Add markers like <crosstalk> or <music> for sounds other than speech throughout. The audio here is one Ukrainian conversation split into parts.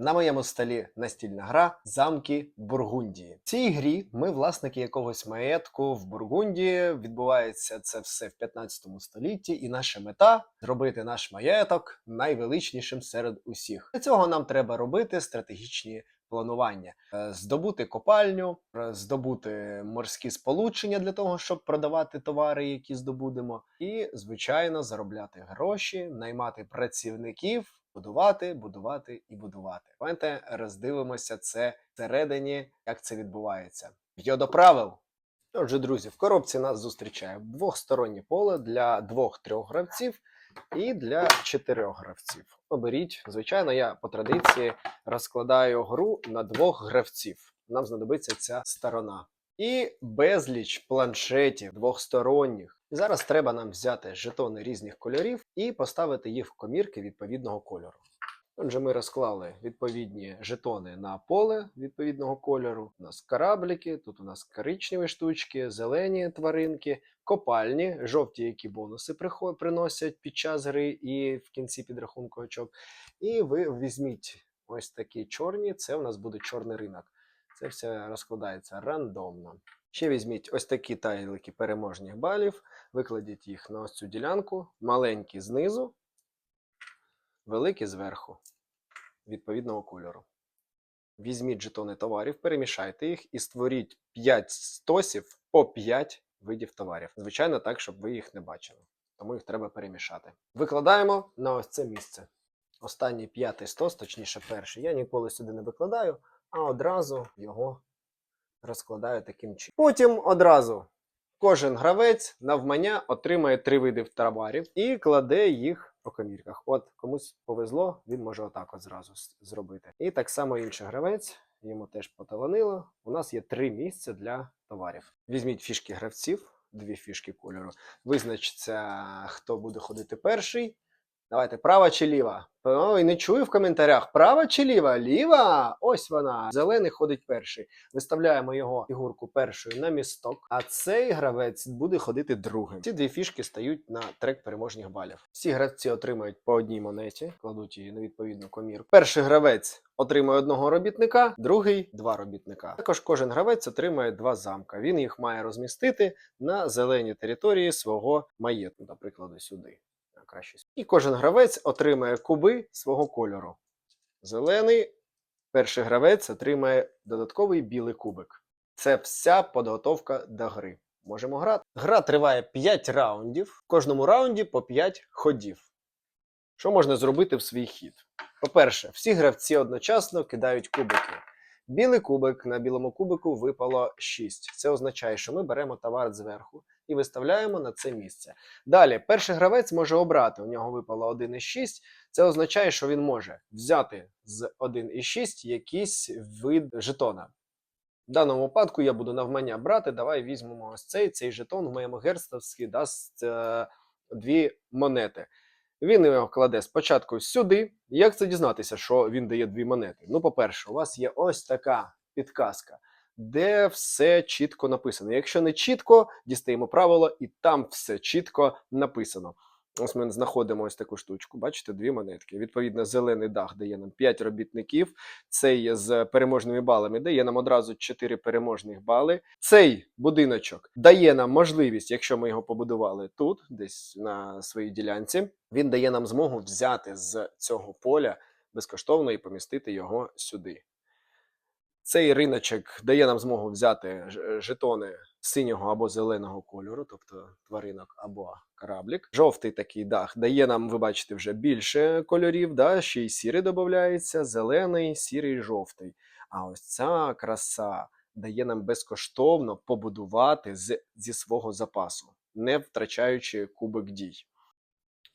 На моєму столі настільна гра Замки Бургундії. В цій грі ми власники якогось маєтку в Бургундії. Відбувається це все в 15 столітті, і наша мета зробити наш маєток найвеличнішим серед усіх. Для цього нам треба робити стратегічні планування, Е, здобути копальню, е, здобути морські сполучення для того, щоб продавати товари, які здобудемо, і звичайно заробляти гроші, наймати працівників. Будувати, будувати і будувати. Давайте роздивимося це всередині, як це відбувається. Йо до правил. Отже, друзі, в коробці нас зустрічає двохстороннє поле для двох-трьох гравців і для чотирьох гравців. Оберіть, звичайно, я по традиції розкладаю гру на двох гравців. Нам знадобиться ця сторона. І безліч планшетів двохсторонніх. І зараз треба нам взяти жетони різних кольорів і поставити їх в комірки відповідного кольору. Отже, ми розклали відповідні жетони на поле відповідного кольору. У нас кораблики, тут у нас коричневі штучки, зелені тваринки, копальні, жовті, які бонуси приносять під час гри і в кінці підрахунку очок. І ви візьміть ось такі чорні, це у нас буде чорний ринок. Це все розкладається рандомно. Ще візьміть ось такі тайлики переможних балів, викладіть їх на ось цю ділянку, маленькі знизу, великі зверху, відповідного кольору. Візьміть жетони товарів, перемішайте їх і створіть 5 стосів по 5 видів товарів. Звичайно, так, щоб ви їх не бачили. Тому їх треба перемішати. Викладаємо на ось це місце. Останній п'ятий стос, точніше перший, я ніколи сюди не викладаю, а одразу його розкладаю таким чином. Потім одразу кожен гравець навмання отримає три види товарів і кладе їх по комірках. От комусь повезло, він може отак от зразу зробити. І так само інший гравець, йому теж поталанило. У нас є три місця для товарів. Візьміть фішки гравців, дві фішки кольору. Визначиться, хто буде ходити перший. Давайте, права чи ліва? Ой, не чую в коментарях. Права чи ліва? Ліва! Ось вона. Зелений ходить перший. Виставляємо його фігурку першою на місток, а цей гравець буде ходити другим. Ці дві фішки стають на трек переможних балів. Всі гравці отримають по одній монеті, кладуть її на відповідну комірку. Перший гравець отримує одного робітника, другий два робітника. Також кожен гравець отримує два замка. Він їх має розмістити на зеленій території свого маєтку, наприклад, сюди. Краще. І кожен гравець отримає куби свого кольору. Зелений перший гравець отримає додатковий білий кубик. Це вся підготовка до гри. Можемо грати. Гра триває 5 раундів, в кожному раунді по 5 ходів. Що можна зробити в свій хід? По-перше, всі гравці одночасно кидають кубики. Білий кубик на білому кубику випало 6. Це означає, що ми беремо товар зверху і виставляємо на це місце. Далі, перший гравець може обрати. У нього випало 1 із 6. Це означає, що він може взяти з 1 із 6 якийсь вид жетона. В даному випадку я буду навмання брати. Давай візьмемо ось цей. Цей жетон в моєму герцогстві дасть е, дві монети. Він його кладе спочатку сюди. Як це дізнатися, що він дає дві монети? Ну, по-перше, у вас є ось така підказка, де все чітко написано. Якщо не чітко, дістаємо правило, і там все чітко написано. Ось ми знаходимо ось таку штучку. Бачите, дві монетки. Відповідно, зелений дах дає нам 5 робітників. Цей з переможними балами дає нам одразу 4 переможних бали. Цей будиночок дає нам можливість, якщо ми його побудували тут, десь на своїй ділянці, він дає нам змогу взяти з цього поля безкоштовно і помістити його сюди. Цей риночок дає нам змогу взяти жетони синього або зеленого кольору, тобто тваринок або кораблік. Жовтий такий дах дає нам, ви бачите, вже більше кольорів, да? ще й сірий додається, зелений, сірий, жовтий. А ось ця краса дає нам безкоштовно побудувати з, зі свого запасу, не втрачаючи кубик дій.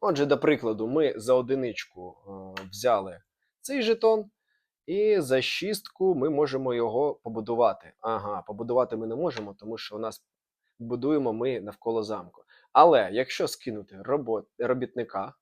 Отже, до прикладу, ми за одиничку е, взяли цей жетон, і за шістку ми можемо його побудувати. Ага, побудувати ми не можемо, тому що у нас будуємо ми навколо замку. Але якщо скинути робот, робітника,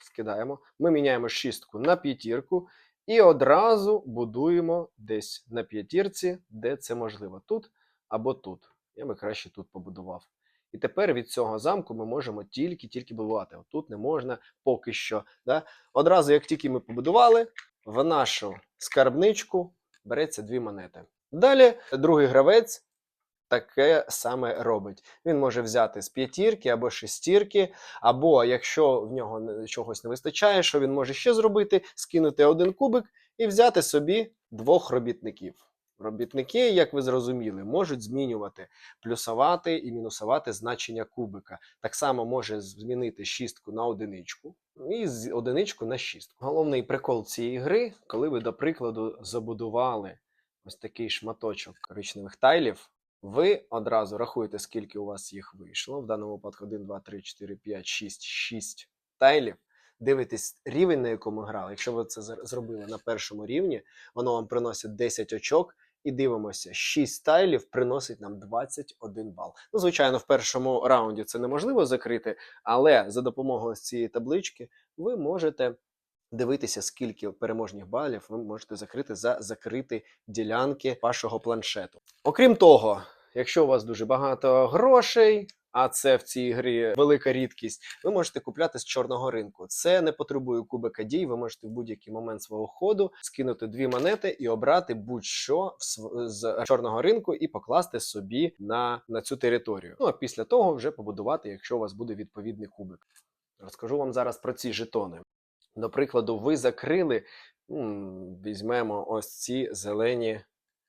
скидаємо, ми міняємо шістку на п'ятірку і одразу будуємо десь на п'ятірці, де це можливо, тут або тут. Я би краще тут побудував. І тепер від цього замку ми можемо тільки-тільки будувати. Тут не можна поки що. Да? Одразу, як тільки ми побудували, в нашу скарбничку береться дві монети. Далі другий гравець таке саме робить. Він може взяти з п'ятірки або шестірки, або якщо в нього чогось не вистачає, що він може ще зробити, скинути один кубик і взяти собі двох робітників. Робітники, як ви зрозуміли, можуть змінювати, плюсувати і мінусувати значення кубика. Так само може змінити шістку на одиничку і з одиничку на шістку. Головний прикол цієї гри, коли ви, до прикладу, забудували ось такий шматочок коричневих тайлів, ви одразу рахуєте, скільки у вас їх вийшло. В даному випадку 1, 2, 3, 4, 5, 6, 6 тайлів. Дивитесь рівень, на якому грали. Якщо ви це зробили на першому рівні, воно вам приносить 10 очок. І дивимося, 6 стайлів приносить нам 21 бал. Ну, звичайно, в першому раунді це неможливо закрити, але за допомогою цієї таблички ви можете дивитися, скільки переможних балів ви можете закрити за закриті ділянки вашого планшету. Окрім того, якщо у вас дуже багато грошей, а це в цій грі велика рідкість, ви можете купляти з чорного ринку. Це не потребує кубика дій. Ви можете в будь-який момент свого ходу скинути дві монети і обрати будь-що з чорного ринку і покласти собі на, на цю територію. Ну а після того вже побудувати, якщо у вас буде відповідний кубик. Розкажу вам зараз про ці жетони. До прикладу, ви закрили, візьмемо ось ці зелені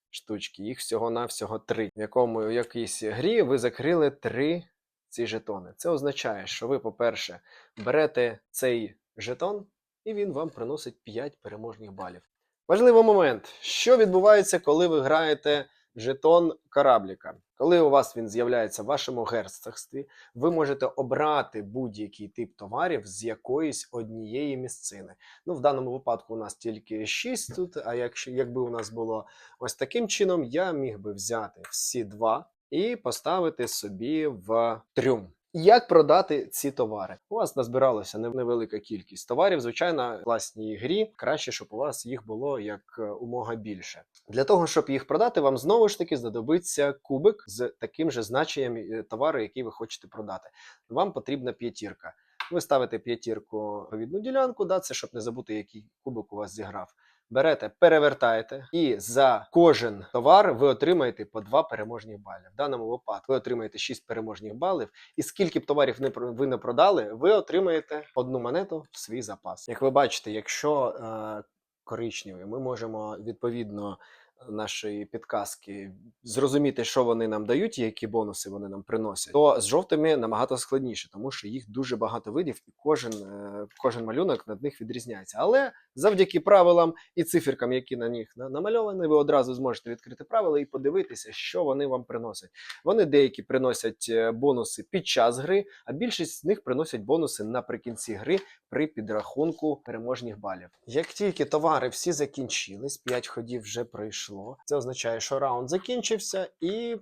штучки. Їх всього-навсього три. В якому в якійсь грі ви закрили три ці жетони. Це означає, що ви, по-перше, берете цей жетон, і він вам приносить 5 переможних балів. Важливий момент: що відбувається, коли ви граєте жетон корабліка? Коли у вас він з'являється в вашому герцогстві, ви можете обрати будь-який тип товарів з якоїсь однієї місцини. Ну, в даному випадку у нас тільки 6 тут. А якщо якби у нас було ось таким чином, я міг би взяти всі два і поставити собі в трюм. Як продати ці товари? У вас назбиралося нев- невелика кількість товарів. Звичайно, в власній грі краще, щоб у вас їх було як е, умога більше. Для того, щоб їх продати, вам знову ж таки знадобиться кубик з таким же значенням е, товару, який ви хочете продати. Вам потрібна п'ятірка. Ви ставите п'ятірку в відну ділянку, да, це щоб не забути, який кубик у вас зіграв. Берете, перевертаєте, і за кожен товар ви отримаєте по два переможні бали. В даному випадку ви отримаєте 6 переможних балів, і скільки б товарів не ви не продали, ви отримаєте одну монету в свій запас. Як ви бачите, якщо е, коричневий, ми можемо відповідно нашої підказки зрозуміти, що вони нам дають, і які бонуси вони нам приносять, то з жовтими набагато складніше, тому що їх дуже багато видів, і кожен, е, кожен малюнок над них відрізняється. Але завдяки правилам і циферкам, які на них на- намальовані, ви одразу зможете відкрити правила і подивитися, що вони вам приносять. Вони деякі приносять е, бонуси під час гри, а більшість з них приносять бонуси наприкінці гри при підрахунку переможних балів. Як тільки товари всі закінчились, 5 ходів вже пройшло. Це означає, що раунд закінчився, і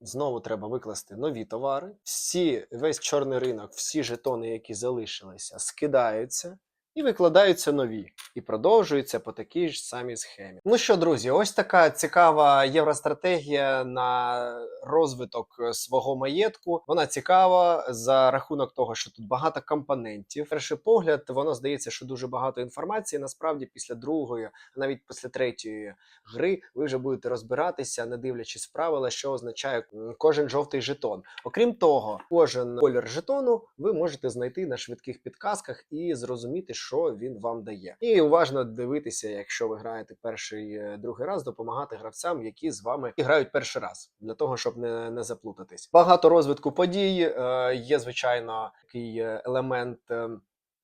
знову треба викласти нові товари. Всі, весь чорний ринок, всі жетони, які залишилися, скидаються. І викладаються нові, і продовжуються по такій ж самій схемі. Ну що, друзі, ось така цікава євростратегія на розвиток е, свого маєтку. Вона цікава за рахунок того, що тут багато компонентів. Перший погляд, воно здається, що дуже багато інформації. Насправді, після другої, а навіть після третьої гри, ви вже будете розбиратися, не дивлячись правила, що означає кожен жовтий жетон. Окрім того, кожен колір жетону ви можете знайти на швидких підказках і зрозуміти, що він вам дає. І уважно дивитися, якщо ви граєте перший е, другий раз, допомагати гравцям, які з вами грають перший раз, для того, щоб не, не заплутатись. Багато розвитку подій е, є, звичайно, такий е, елемент. е,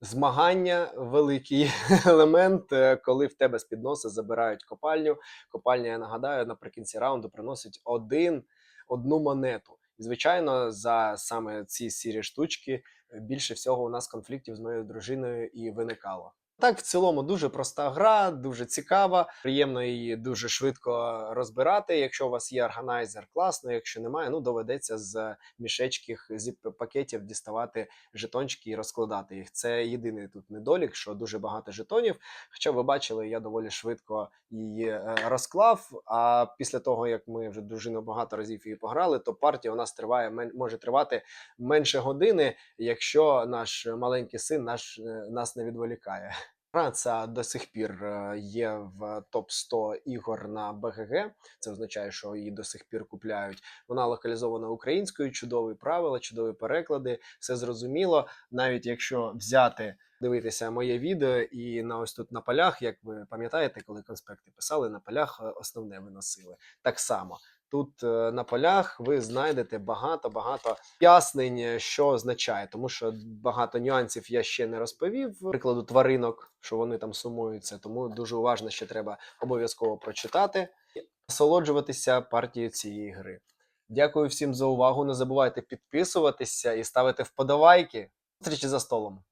Змагання великий <laughs> елемент, е, коли в тебе з під носа забирають копальню. Копальня, я нагадаю, наприкінці раунду приносить один одну монету. Звичайно, за саме ці сірі штучки е, більше всього у нас конфліктів з моєю дружиною і виникало. Так, в цілому дуже проста гра, дуже цікава, приємно її дуже швидко розбирати. Якщо у вас є органайзер, класно. Якщо немає, ну доведеться з мішечків, з пакетів діставати жетончики і розкладати їх. Це єдиний тут недолік, що дуже багато жетонів. Хоча ви бачили, я доволі швидко її е, розклав. А після того, як ми вже дуже багато разів її пограли, то партія у нас триває може тривати менше години, якщо наш маленький син наш, е, нас не відволікає. Гра до сих пір е, є в топ 100 ігор на БГГ. Це означає, що її до сих пір купляють. Вона локалізована українською, чудові правила, чудові переклади, все зрозуміло. Навіть якщо взяти дивитися моє відео і на ось тут на полях, як ви пам'ятаєте, коли конспекти писали, на полях е, основне виносили. Так само. Тут е, на полях ви знайдете багато-багато пояснень, е, що означає, тому що багато нюансів я ще не розповів. Прикладу тваринок, що вони там сумуються, тому дуже уважно ще треба обов'язково прочитати, і насолоджуватися партією цієї гри. Дякую всім за увагу. Не забувайте підписуватися і ставити вподобайки. Зустрічі за столом.